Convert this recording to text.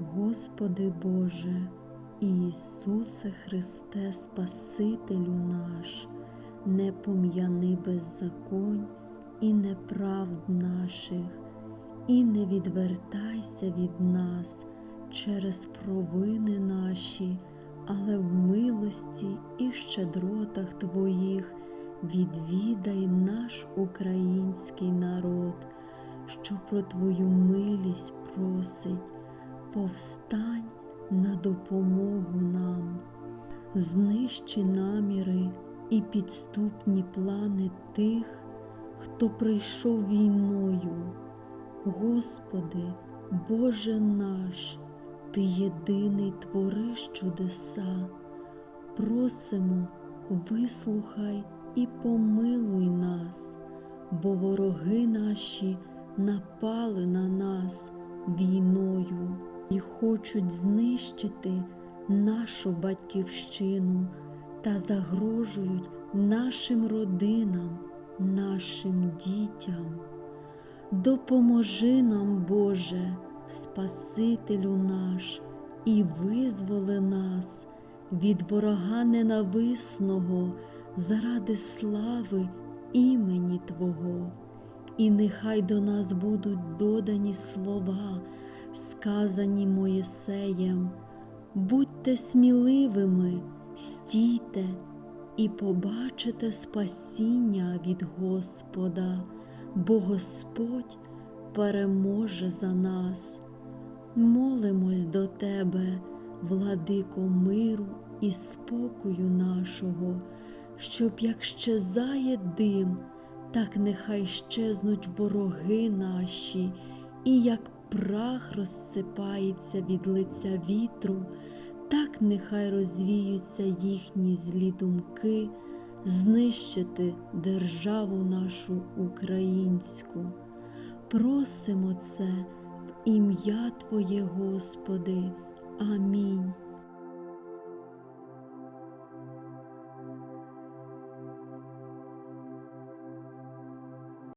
Господи Боже, Ісусе Христе, Спасителю наш, не пом'яни беззаконь і неправд наших, і не відвертайся від нас через провини наші, але в милості і щедротах Твоїх відвідай наш український народ, що про Твою милість просить, повстань на допомогу нам, знищи наміри і підступні плани тих, хто прийшов війною. Господи, Боже наш, Ти єдиний твориш чудеса, просимо, вислухай і помилуй нас, бо вороги наші напали на нас війною і хочуть знищити нашу батьківщину та загрожують нашим родинам, нашим дітям. Допоможи нам, Боже, Спасителю наш, і визволи нас від ворога ненависного заради слави імені Твого, і нехай до нас будуть додані слова, сказані Моїсеєм. Будьте сміливими, стійте і побачите спасіння від Господа, бо Господь переможе за нас. Молимось до Тебе, владико миру і спокою нашого, щоб як щезає дим, так нехай щезнуть вороги наші, і як прах розсипається від лиця вітру, так нехай розвіються їхні злі думки, знищити державу нашу українську. Просимо це в ім'я Твоє, Господи. Амінь.